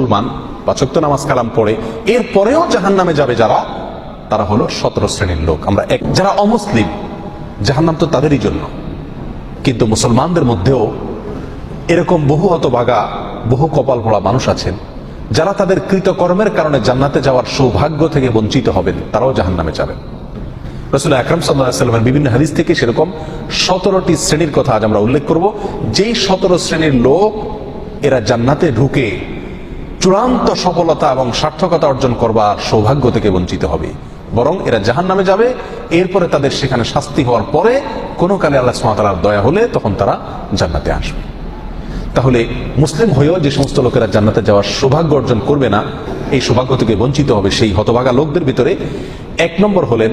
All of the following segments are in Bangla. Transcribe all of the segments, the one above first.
মুসলমান, পাচক্ত নামাজ কালাম পড়ে এর পরেও জাহান নামে যাবে যারা, তারা হলো সতেরো শ্রেণির লোক। আমরা এক, যারা অমুসলিম, জাহান্নাম তো তাদেরই জন্য। কিন্তু মুসলমানদের মধ্যেও এরকম বহু হতভাগা, বহু কপাল ভোড়া মানুষ আছেন, যারা তাদের কৃতকর্মের কারণে জান্নাতে যাওয়ার সৌভাগ্য থেকে বঞ্চিত হবেন, তারাও জাহান্নামে যাবেন। রসুল আকরম সাল্লামের বিভিন্ন হাদিস থেকে সেরকম সতেরোটি শ্রেণির কথা আজ আমরা উল্লেখ করব। যেই সতেরো শ্রেণির লোক, এরা জান্নাতে ঢুকে চূড়ান্ত সফলতা এবং সার্থকতা অর্জন করবার সৌভাগ্য থেকে বঞ্চিত হবে। বরং এরা জাহান নামে যাবে, এরপরে তাদের সেখানে শাস্তি হওয়ার পরে কোনো কালে আল্লাহ সুমাতার দয়া হলে তখন তারা জান্নাতে আসবে। তাহলে মুসলিম হয়েও যে সমস্ত লোকেরা জান্নাতে যাওয়ার সৌভাগ্য অর্জন করবে না, এই সৌভাগ্য থেকে বঞ্চিত হবে সেই হতভাগা লোকদের ভিতরে এক নম্বর হলেন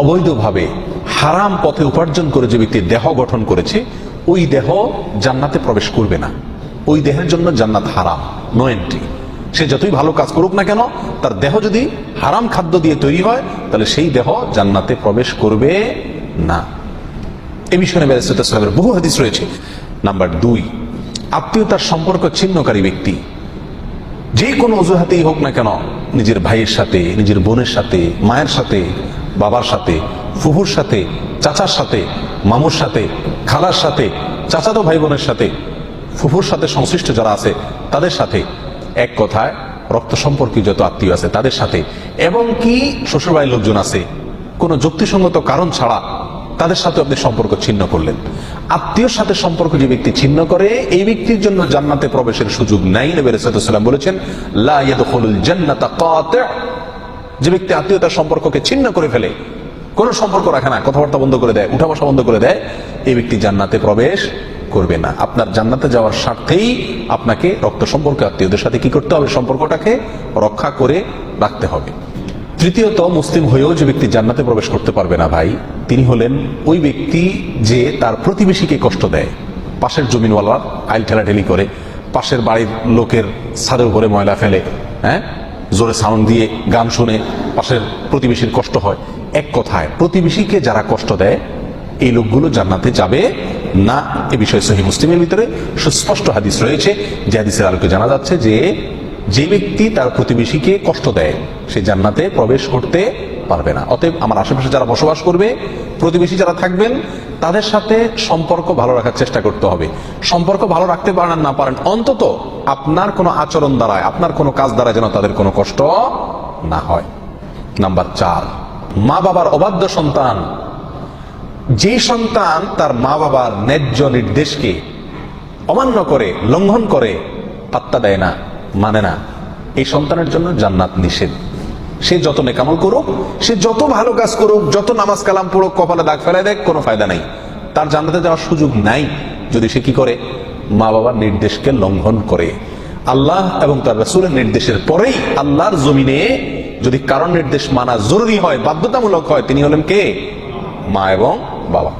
অবৈধভাবে হারাম পথে উপার্জন করে যে ব্যক্তি দেহ গঠন করেছে, ওই দেহ জান্নাতে প্রবেশ করবে না। ওই দেহের জন্য জান্নাত হারাম নো এন্ট্রি সে যতই ভালো কাজ করুক না কেন, তার দেহ যদি হারাম খাদ্য দিয়ে তৈরি হয়, তাহলে সেই দেহ জান্নাতে প্রবেশ করবে না। এ বিষয়ে ব্যারিস্টার বহু হাদিস রয়েছে। নাম্বার দুই, আত্মীয়তার সম্পর্ক ছিন্নকারী ব্যক্তি। যে কোনো অজুহাতেই হোক না কেন, নিজের ভাইয়ের সাথে, নিজের বোনের সাথে, মায়ের সাথে, বাবার সাথে, ফুফুর সাথে, চাচার সাথে, মামুর সাথে, খালার সাথে, চাচাতো ভাই বোনের সাথে, ফুফুর সাথে সংশ্লিষ্ট যারা আছে, তাদের সাথে এক কথায়, রক্ত সম্পর্কীয় যত আত্মীয় আছে তাদের সাথে। এবং কি শ্বশুরবাড়ির লোকজন আছে, কোনো যুক্তিসঙ্গত কারণ ছাড়া তাদের সাথে আপনি সম্পর্ক ছিন্ন করলেন। আত্মীয়র সাথে সম্পর্ক যে ব্যক্তি ছিন্ন করে, এই ব্যক্তির জন্য জান্নাতে প্রবেশের সুযোগ নাই। নবী রাসূলুল্লাহ বলেছেন যে ব্যক্তি আত্মীয়তার সম্পর্ককে ছিন্ন করে ফেলে, কোনো সম্পর্ক রাখে না, কথাবার্তা বন্ধ করে দেয় উঠা বসা বন্ধ করে দেয়, এই ব্যক্তি জান্নাতে প্রবেশ করবে না। আপনার জান্নাতে যাওয়ার স্বার্থেই আপনাকে রক্ত সম্পর্ক আত্মীয়দের সাথে কি করতে হবে? সম্পর্কটাকে রক্ষা করে রাখতে হবে। তৃতীয়ত, মুসলিম হয়েও যে ব্যক্তি জান্নাতে প্রবেশ করতে পারবে না ভাই, তিনি হলেন ওই ব্যক্তি যে তার প্রতিবেশীকে কষ্ট দেয়। পাশের জমিনওয়ালার আইল ঠেলাঠেলি করে, পাশের বাড়ির লোকের ছাদের উপরে ময়লা ফেলে হ্যাঁ? জোরে সাউন্ড দিয়ে গান শুনে পাশের প্রতিবেশীর কষ্ট হয়। এক কথায়, প্রতিবেশীকে যারা কষ্ট দেয় এই লোকগুলো জান্নাতে যাবে? না, এ বিষয়ে সহি মুসলিমের ভিতরে সুস্পষ্ট হাদিস রয়েছে। যে হাদিসের আলোকে জানা যাচ্ছে যে যে ব্যক্তি তার প্রতিবেশীকে কষ্ট দেয়, সে জান্নাতে প্রবেশ করতে পারবে না। অতএব আমার আশেপাশে যারা বসবাস করবে, প্রতিবেশী যারা থাকবেন, তাদের সাথে সম্পর্ক ভালো রাখার চেষ্টা করতে হবে। সম্পর্ক ভালো রাখতে পারেন না পারেন, অন্তত আপনার কোনো আচরণ দ্বারায়, আপনার কোনো কাজ দ্বারা যেন তাদের কোনো কষ্ট না হয়। নাম্বার চার মা বাবার অবাধ্য সন্তান যে সন্তান তার মা বাবার ন্যায্য নির্দেশকে অমান্য করে, লঙ্ঘন করে, পাত্তা দেয় না মানে না। এই সন্তানের জন্য জান্নাত নিষেধ। সে যত নেকামল করুক, সে যত ভালো কাজ করুক, যত নামাজ কালাম পড়ুক, কপালে দাগ ফেলায় দেখ কোনো ফায়দা নাই। তার জান্নাতে যাওয়ার সুযোগ নাই। যদি সে কি করে? মা বাবার নির্দেশকে লঙ্ঘন করে। আল্লাহ এবং তার রাসূলের নির্দেশের পরেই আল্লাহর জমিনে যদি কারণ নির্দেশ মানা জরুরি হয়, বাধ্যতামূলক হয়, তিনি হলেন কে? মা এবং বাবা।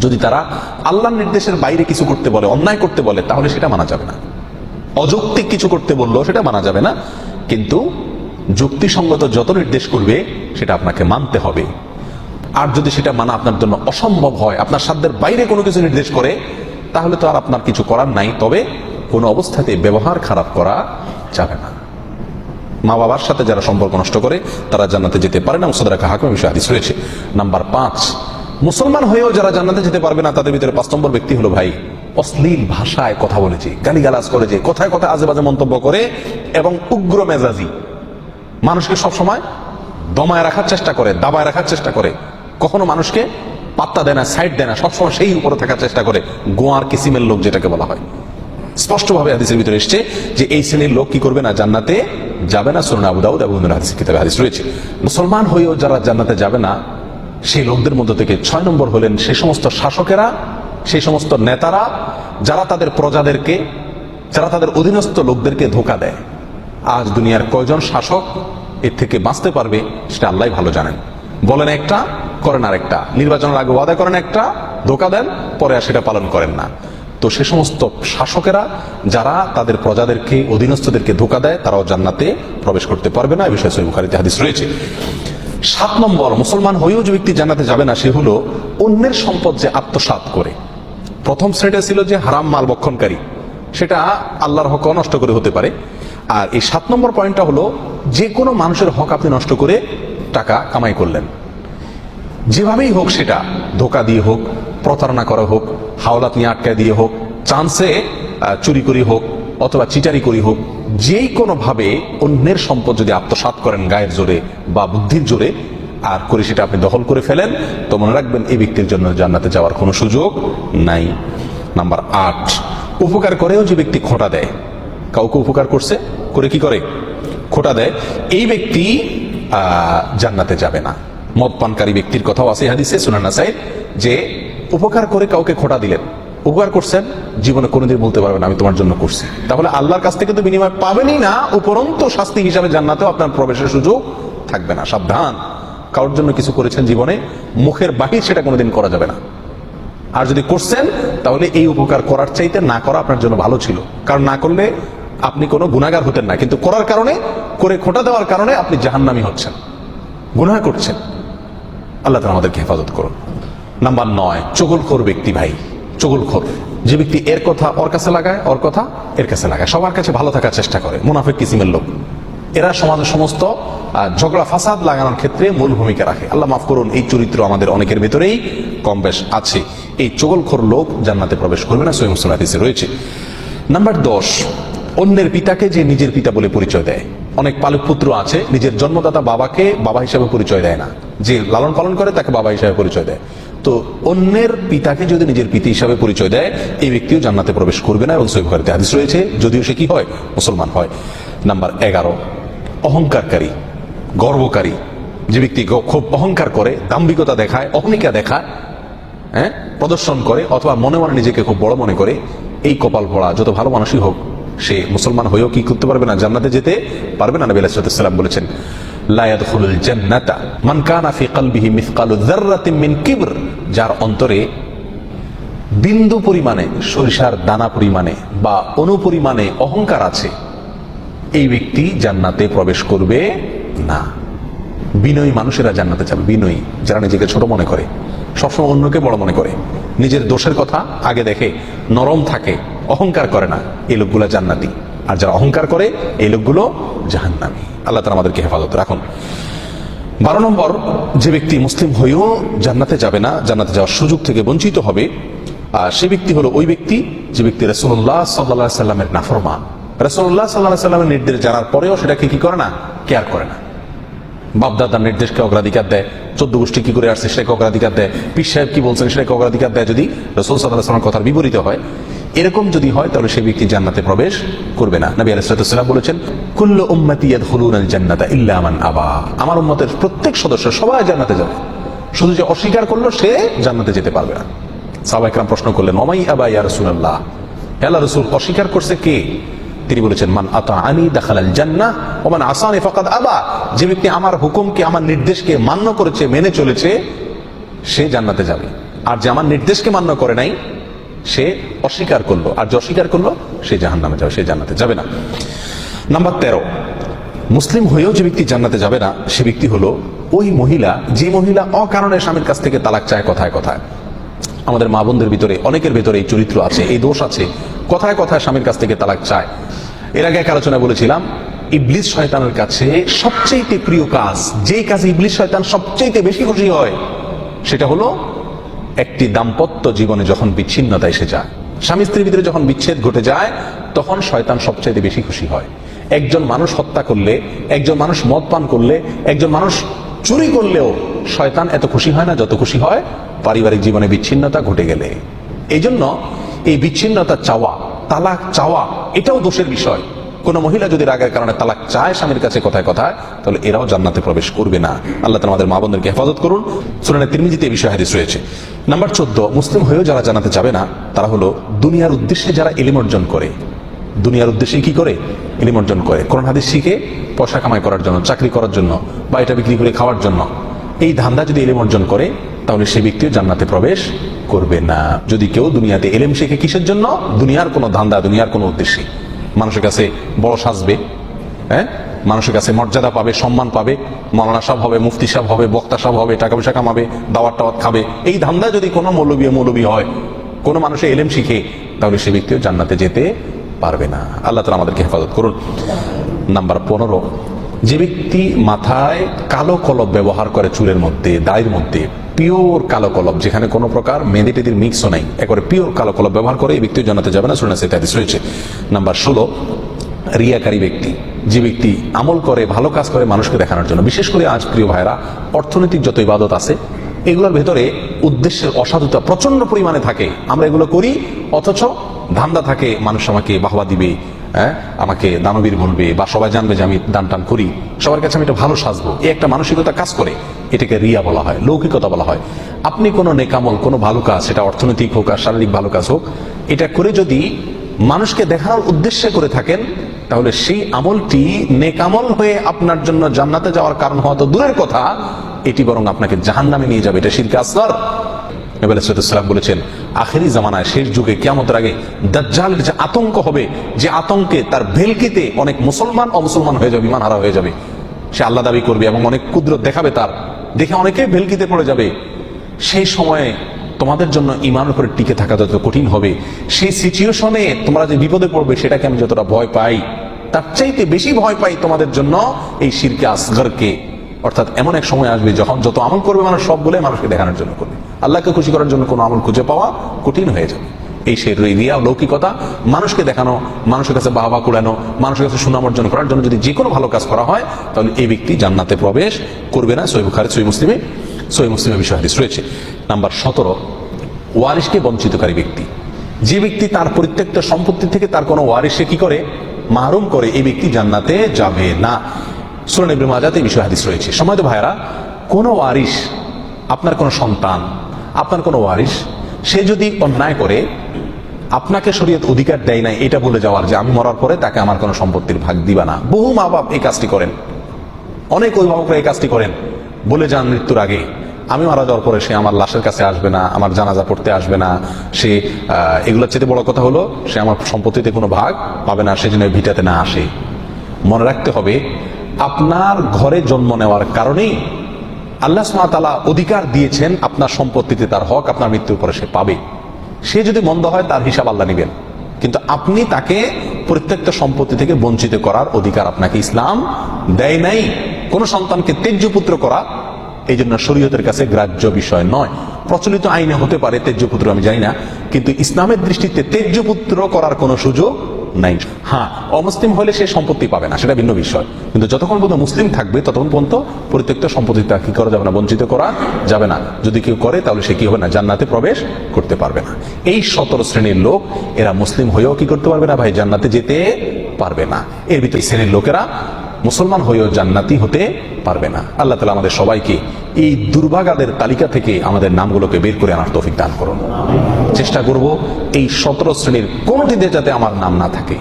যদি তারা আল্লাহর নির্দেশের বাইরে কিছু করতে বলে, অন্যায় করতে বলে, তাহলে সেটা মানা যাবে না। অযৌক্তিক কিছু করতে বলল, সেটা মানা যাবে না। কিন্তু যুক্তিসঙ্গত যত নির্দেশ করবে, সেটা আপনাকে মানতে হবে। আর যদি সেটা মানা আপনার জন্য অসম্ভব হয়, আপনার সাধ্যের বাইরে কোনো কিছু নির্দেশ করে, তাহলে তো আর আপনার কিছু করার নাই। তবে কোনো অবস্থাতে ব্যবহার খারাপ করা যাবে না। মা বাবার সাথে যারা সম্পর্ক নষ্ট করে, তারা জান্নাতে যেতে পারে না। মুসাদারা হাকিম বিষয় হাদিস রয়েছে। নাম্বার পাঁচ মুসলমান হয়েও যারা জান্নাতে যেতে পারবে না, তাদের ভিতরে পাঁচ নম্বর ব্যক্তি হলো ভাই। অশ্লীল ভাষায় কথা বলেছে গালিগালাজ করেছে কথায় কথায় আজে বাজে মন্তব্য করে এবং উগ্র মেজাজি। মানুষকে সবসময় দমায় রাখার চেষ্টা করে, দাবায় রাখার চেষ্টা করে। কখনো মানুষকে পাত্তা দেয় না সাইড দেয় না, সবসময় সেই উপরে থাকার চেষ্টা করে। গোয়ার কিসিমের লোক যেটাকে বলা হয়। স্পষ্টভাবে হাদিসের ভিতরে এসছে যে, এই শ্রেণির লোক কি করবে না, জান্নাতে যাবে না? সুরনা আবু এবং হাদিস কিতাবে হাদিস রয়েছে। মুসলমান হয়েও যারা জান্নাতে যাবে না সেই লোকদের মধ্য থেকে ছয় নম্বর হলেন সে সমস্ত শাসকেরা, সেই সমস্ত নেতারা, যারা তাদের প্রজাদেরকে, যারা তাদের অধীনস্থ লোকদেরকে ধোকা দেয়। আজ দুনিয়ার কয়জন শাসক এর থেকে বাঁচতে পারবে সেটা আল্লাহ ভালো জানেন। বলেন একটা, করেন আর একটা নির্বাচনের আগে ওয়াদা করেন একটা, ধোকা দেন, পরে আর সেটা পালন করেন না। তো সে সমস্ত শাসকেরা, যারা তাদের প্রজাদেরকে, অধীনস্থদেরকে ধোকা দেয়, তারাও জান্নাতে প্রবেশ করতে পারবে না। এ বিষয়ে সহিহ বুখারীতে হাদিস রয়েছে। সাত নম্বর, মুসলমান হয়েও যে ব্যক্তি জানাতে যাবে না, সে হলো অন্যের সম্পদ যে আত্মসাৎ করে। প্রথম শ্রেণীটা ছিল যে হারাম মাল বক্ষণকারী। সেটা আল্লাহর হক নষ্ট করে হতে পারে। আর এই সাত নম্বর পয়েন্টটা হলো, যে কোনো মানুষের হক আপনি নষ্ট করে টাকা কামাই করলেন। যেভাবেই হোক সেটা, ধোকা দিয়ে হোক, প্রতারণা করা হোক, হাওলাত নিয়ে আটকায় দিয়ে হোক চান্সে চুরি করি হোক অথবা চিটারি করি হোক, যেই কোনো ভাবে অন্যের সম্পদ যদি আত্মসাৎ করেন গায়ের জোরে বা বুদ্ধির জোরে, আর করে সেটা আপনি দখল করে ফেলেন, তো মনে রাখবেন এই ব্যক্তির জন্য জান্নাতে যাওয়ার কোনো সুযোগ নাই। নাম্বার আট, উপকার করেও যে ব্যক্তি খোঁটা দেয়। কাউকে উপকার করছে, করে কি করে? খোটা দেয়। এই ব্যক্তি জান্নাতে যাবে না। মদ পানকারী ব্যক্তির কথাও আছে হাদিসে, সুনানা সাহেব যে উপকার করে কাউকে খোটা দিলেন উপকার করছেন, জীবনে কোনোদিন বলতে পারবেন আমি তোমার জন্য করছি। তাহলে আল্লাহর কাছ থেকে তো বিনিময় পাবেনই না, উপরন্ত শাস্তি হিসাবে জান্নাতেও আপনার প্রবেশের সুযোগ থাকবে না, সাবধান। কারোর জন্য কিছু করেছেন জীবনে, মুখের বাহির সেটা কোনোদিন করা যাবে না। আর যদি করছেন, তাহলে এই উপকার করার চাইতে না করা আপনার জন্য ভালো ছিল। কারণ না করলে আপনি কোনো গুণাগার হতেন না, কিন্তু করার কারণে, করে খোঁটা দেওয়ার কারণে আপনি জাহান্নামি হচ্ছেন। গুনাহ করছেন। আল্লাহ তাআলা আমাদেরকে হেফাজত করুন। নাম্বার নয় চগলখোর ব্যক্তি ভাই। চগলখোর। যে ব্যক্তি এর কথা ওর কাছে লাগায়, ওর কথা এর কাছে লাগায়। সবার কাছে ভালো থাকার চেষ্টা করে, মুনাফিক কিসিমের লোক। এরা সমাজের সমস্ত ঝগড়া, ফাসাদ লাগানোর ক্ষেত্রে মূল ভূমিকা রাখে। আল্লাহ মাফ করুন, এই চরিত্র আমাদের অনেকের ভেতরেই কম বেশ আছে। এই চগলখোর লোক জান্নাতে প্রবেশ করবে না সৈম হাদিসে রয়েছে। নাম্বার দশ, অন্যের পিতাকে যে নিজের পিতা বলে পরিচয় দেয়। অনেক পালক পুত্র আছে, নিজের জন্মদাতা বাবাকে বাবা হিসাবে পরিচয় দেয় না। যে লালন পালন করে, তাকে বাবা হিসাবে পরিচয় দেয়। তো অন্যের পিতাকে যদি নিজের পিতা হিসাবে পরিচয় দেয়, এই ব্যক্তিও জান্নাতে প্রবেশ করবে না এবং সৈভারিতে হাদিস রয়েছে, যদিও সে কি হয়? মুসলমান হয়। নাম্বার এগারো, অহংকারকারী, গর্বকারী। যে ব্যক্তি খুব অহংকার করে, দাম্ভিকতা দেখায় অহমিকা দেখায় হ্যাঁ? প্রদর্শন করে অথবা মনে মনে নিজেকে খুব বড় মনে করে, এই কপাল পড়া যত ভালো মানুষই হোক, সে মুসলমান হয়েও কি করতে পারবে না? জান্নাতে যেতে পারবে না? নবী আলাইহিস বলেছেন। মান যার অন্তরে বিন্দু পরিমাণে সরিষার দানা পরিমাণে বা অনুপরিমাণে অহংকার আছে, এই ব্যক্তি জান্নাতে প্রবেশ করবে না। বিনয়ী মানুষেরা জান্নাতে যাবে, বিনয়ী, যারা নিজেকে ছোট মনে করে, সবসময় অন্যকে বড় মনে করে। নিজের দোষের কথা আগে দেখে, নরম থাকে, অহংকার করে না, এই লোকগুলো জান্নাতি। আর যারা অহংকার করে, এই লোকগুলো জাহান্নামি। আল্লাহ আমাদেরকে হেফাজত রাখুন। বারো নম্বর, যে ব্যক্তি মুসলিম হয়েও জান্নাতে যাবে না, জান্নাতে যাওয়ার সুযোগ থেকে বঞ্চিত হবে, আর সে ব্যক্তি হলো ওই ব্যক্তি, যে ব্যক্তি রসুল্লাহ সাল্লাহ সাল্লামের নাফরমান। রসুল্লাহ সাল্লাহ সাল্লামের নির্দেশ জানার পরেও সেটাকে কি করে না? কেয়ার করে না। বাপদাদার নির্দেশকে অগ্রাধিকার দেয়, চোদ্দ গোষ্ঠী কি করে আসছে সেটাকে অগ্রাধিকার দেয়, পীর সাহেব কি বলছেন সেটাকে অগ্রাধিকার দেয় যদি রসুল সাল্লাহ সাল্লামের কথার বিপরীত হয়। এরকম যদি হয়, তাহলে সেই ব্যক্তি জান্নাতে প্রবেশ করবে না। নবী আলাইসালাম বলেছেন, কুল্ল উম্মতি ইয়াদখুলুনা আল জান্নাতা ইল্লা মান আবা। আমার উম্মতের প্রত্যেক সদস্য সবাই জান্নাতে যাবে। শুধু যে অস্বীকার করল, সে জান্নাতে যেতে পারবে না। সাহাবাইকরাম প্রশ্ন করলেন, ওমাই আবা ইয়া রাসূলুল্লাহ? আল্লাহ রসুল অস্বীকার করছে কে? তিনি বলেছেন, মান আতা আনি দাখালাল জান্নাহ ওমান আসানি ফাকাদ আবা। যে ব্যক্তি আমার হুকুমকে, আমার নির্দেশকে মান্য করেছে, মেনে চলেছে, সে জান্নাতে যাবে। আর যে আমার নির্দেশকে মান্য করে নাই সে অস্বীকার করল। আর যে অস্বীকার করল, সে জাহান্নামে যাবে, সে জান্নাতে যাবে না। নাম্বার তেরো, মুসলিম হয়েও যে ব্যক্তি জান্নাতে যাবে না, সে ব্যক্তি হলো ওই মহিলা, যে মহিলা অকারণে স্বামীর কাছ থেকে তালাক চায় কথায় কথায়। আমাদের মা বোনদের ভিতরে, অনেকের ভিতরে এই চরিত্র আছে, এই দোষ আছে। কথায় কথায় স্বামীর কাছ থেকে তালাক চায়। এর আগে এক আলোচনা বলেছিলাম, ইবলিস শয়তানের কাছে সবচেয়ে প্রিয় কাজ, যেই কাজে ইবলিস শয়তান সবচেয়ে বেশি খুশি হয়, সেটা হলো একটি দাম্পত্য জীবনে যখন বিচ্ছিন্নতা এসে যায়, স্বামী স্ত্রীর ভিতরে যখন বিচ্ছেদ ঘটে যায়, তখন শয়তান সবচাইতে বেশি খুশি হয়। একজন মানুষ হত্যা করলে, একজন মানুষ মদ পান করলে, একজন মানুষ চুরি করলেও শয়তান এত খুশি হয় না যত খুশি হয় পারিবারিক জীবনে বিচ্ছিন্নতা ঘটে গেলে। এই জন্য এই বিচ্ছিন্নতা চাওয়া, তালাক চাওয়া, এটাও দোষের বিষয়। কোন মহিলা যদি রাগের কারণে তালাক চায় স্বামীর কাছে কথায় কথায়, তাহলে এরাও জান্নাতে প্রবেশ করবে না। আল্লাহ তালা আমাদের মা বোনদেরকে হেফাজত করুন। সুরানের তিরমিজিতে এই বিষয়ে হাদিস রয়েছে। নাম্বার চোদ্দ, মুসলিম হয়েও যারা জানাতে যাবে না, তারা হলো দুনিয়ার উদ্দেশ্যে যারা এলিম অর্জন করে। দুনিয়ার উদ্দেশ্যে কি করে? এলিম অর্জন করে। কোরআন হাদিস শিখে পয়সা কামাই করার জন্য, চাকরি করার জন্য, বা এটা বিক্রি করে খাওয়ার জন্য। এই ধান্দা যদি এলিম অর্জন করে, তাহলে সে ব্যক্তিও জান্নাতে প্রবেশ করবে না। যদি কেউ দুনিয়াতে এলেম শেখে কিসের জন্য? দুনিয়ার কোনো ধান্দা, দুনিয়ার কোনো উদ্দেশ্যে। মানুষের কাছে বড় সাজবে হ্যাঁ? মানুষের কাছে মর্যাদা পাবে, সম্মান পাবে মৌলানা সাহেব হবে, মুফতি সাহেব হবে, বক্তা সাহেব হবে, টাকা পয়সা কামাবে, দাওয়াত টাওয়াত খাবে। এই ধান্দা যদি কোনো মৌলবী মৌলবী হয়, কোনো মানুষের এলেম শিখে, তাহলে সে ব্যক্তিও জান্নাতে যেতে পারবে না। আল্লাহ তালা আমাদেরকে হেফাজত করুন। নাম্বার পনেরো, যে ব্যক্তি মাথায় কালো কলব ব্যবহার করে চুলের মধ্যে, দায়ের মধ্যে পিওর কালো কলব, যেখানে কোনো প্রকার মেহেদি টেদির মিক্সও নাই। একবারে পিওর কালো কলব ব্যবহার করে এই ব্যক্তি জানাতে যাবে না, শুনে সেটা রয়েছে। নাম্বার ষোলো, রিয়াকারী ব্যক্তি, যে ব্যক্তি আমল করে, ভালো কাজ করে মানুষকে দেখানোর জন্য। বিশেষ করে আজ, প্রিয় ভাইরা অর্থনৈতিক যত ইবাদত আছে, এগুলোর ভেতরে উদ্দেশ্যের অসাধুতা প্রচণ্ড পরিমাণে থাকে। আমরা এগুলো করি, অথচ ধান্দা থাকে, মানুষ আমাকে বাহবা দিবে হ্যাঁ? আমাকে দানবীর বলবে বা সবাই জানবে যে আমি দান টান করি। সবার কাছে আমি এটা ভালো সাজবো। এই একটা মানসিকতা কাজ করে। এটাকে রিয়া বলা হয়, লৌকিকতা বলা হয়। আপনি কোনো নেকামল, কোনো ভালো কাজ, সেটা অর্থনৈতিক হোক আর শারীরিক ভালো কাজ হোক, এটা করে যদি মানুষকে দেখানোর উদ্দেশ্যে করে থাকেন, তাহলে সেই আমলটি নেকামল হয়ে আপনার জন্য জান্নাতে যাওয়ার কারণ হওয়া তো দূরের কথা। এটি বরং আপনাকে জাহান নামে নিয়ে যাবে। এটা শিরকে আসলার নবী সালাম বলেছেন, আখেরি জামানায় শেষ যুগে কিয়ামতের আগে দাজ্জালের যে আতঙ্ক হবে, যে আতঙ্কে তার ভেলকিতে অনেক মুসলমান অমুসলমান হয়ে যাবে ইমান হারা হয়ে যাবে। সে আল্লাহ দাবি করবে এবং অনেক কুদরত দেখাবে তার। দেখে অনেকে ভেলকিতে পড়ে যাবে। সেই সময়ে তোমাদের জন্য ইমানের উপরে টিকে থাকা যত কঠিন হবে, সেই সিচুয়েশনে তোমরা যে বিপদে পড়বে, সেটাকে আমি যতটা ভয় পাই, তার চাইতে বেশি ভয় পাই তোমাদের জন্য এই শিরকে আসগরকে। অর্থাৎ এমন এক সময় আসবে যখন যত আমল করবে মানুষ সবগুলো মানুষকে দেখানোর জন্য করবে। আল্লাহকে খুশি করার জন্য কোনো আমল খুঁজে পাওয়া কঠিন হয়ে যাবে। এই সেই রিয়া লৌকিকতা মানুষকে দেখানো, মানুষের কাছে বাহবা কুড়ানো, মানুষের কাছে সুনাম অর্জন করার জন্য যদি যে কোনো ভালো কাজ করা হয়, তাহলে এই ব্যক্তি জান্নাতে প্রবেশ করবে না সই বুখারে সই মুসলিমে সই মুসলিমের বিষয় হাদিস রয়েছে। নাম্বার সতেরো, ওয়ারিশকে বঞ্চিতকারী ব্যক্তি। যে ব্যক্তি তার পরিত্যক্ত সম্পত্তি থেকে তার কোনো ওয়ারিশে কি করে? মাহরুম করে, এই ব্যক্তি জান্নাতে যাবে না। সুরান ইবনে মাজাতে এই বিষয় হাদিস রয়েছে। সময় তো ভাইরা কোনো ওয়ারিশ, আপনার কোনো সন্তান, আপনার কোনো ওয়ারিশ, সে যদি অন্যায় করে, আপনাকে শরীয়ত অধিকার দেয় নাই, এটা বলে যাওয়ার যে আমি মরার পরে তাকে আমার কোনো সম্পত্তির ভাগ দিবা না। বহু মা বাপ এই কাজটি করেন। অনেক অভিভাবকরা এই কাজটি করেন। বলে যান মৃত্যুর আগে, আমি মারা যাওয়ার পরে সে আমার লাশের কাছে আসবে না, আমার জানাজা পড়তে আসবে না, সে এগুলোর চেয়ে বড় কথা হলো, সে আমার সম্পত্তিতে কোনো ভাগ পাবে না, সেজন্য ভিটাতে না আসে। মনে রাখতে হবে আপনার ঘরে জন্ম নেওয়ার কারণেই আল্লাহ সুমাতালা অধিকার দিয়েছেন আপনার সম্পত্তিতে তার হক, আপনার মৃত্যুর পরে সে পাবে। সে যদি মন্দ হয়, তার হিসাব আল্লাহ নিবেন। কিন্তু আপনি তাকে প্রত্যেকটা সম্পত্তি থেকে বঞ্চিত করার অধিকার আপনাকে ইসলাম দেয় নাই। কোন সন্তানকে তেজ্য পুত্র করা এই জন্য শরীয়তের কাছে গ্রাহ্য বিষয় নয়। প্রচলিত আইনে হতে পারে তেজ্য পুত্র আমি জানি না। কিন্তু ইসলামের দৃষ্টিতে তেজ্য পুত্র করার কোনো সুযোগ নাই। হ্যাঁ অমুসলিম হলে সে সম্পত্তি পাবে না, সেটা ভিন্ন বিষয়। কিন্তু যতক্ষণ পর্যন্ত মুসলিম থাকবে, ততক্ষণ পর্যন্ত পরিত্যক্ত সম্পত্তি তাকে কি করা যাবে না, বঞ্চিত করা যাবে না। যদি কেউ করে, তাহলে সে কি হবে না, জান্নাতে প্রবেশ করতে পারবে না। এই সতেরো শ্রেণির লোক, এরা মুসলিম হয়েও কি করতে পারবে না, ভাই? জান্নাতে যেতে পারবে না। এর ভিতরে শ্রেণির লোকেরা মুসলমান হয়েও জান্নাতি হতে পারবে না। আল্লাহ তালা আমাদের সবাইকে এই দুর্ভাগাদের তালিকা থেকে আমাদের নামগুলোকে বের করে আনার তৌফিক দান করুন। চেষ্টা করব এই সতেরো শ্রেণির কোনটিতে যাতে আমার নাম না থাকে।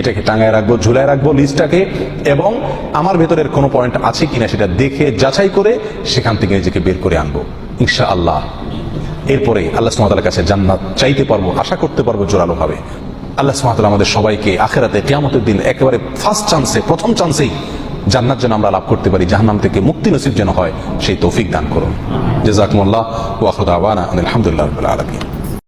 এটাকে টাঙায় রাখব, ঝুলায় রাখব লিস্টটাকে এবং আমার ভেতরের কোনো পয়েন্ট আছে কিনা সেটা দেখে, যাচাই করে সেখান থেকে নিজেকে বের করে আনব। ইনশা আল্লাহ এরপরে আল্লাহ সুমাতার কাছে জান্নাত চাইতে পারব, আশা করতে পারব জোরালো ভাবে আল্লাহ সুমাতাল আমাদের সবাইকে আখেরাতে কেয়ামতের দিন একেবারে ফার্স্ট চান্সে প্রথম চান্সেই জান্নাত যেন আমরা লাভ করতে পারি, জাহান্নাম থেকে মুক্তি নসিব যেন হয়, সেই তৌফিক দান করুন। জেজাকুমুল্লাহ ওয়াহুদ আলহামদুলিল্লাহ আলমী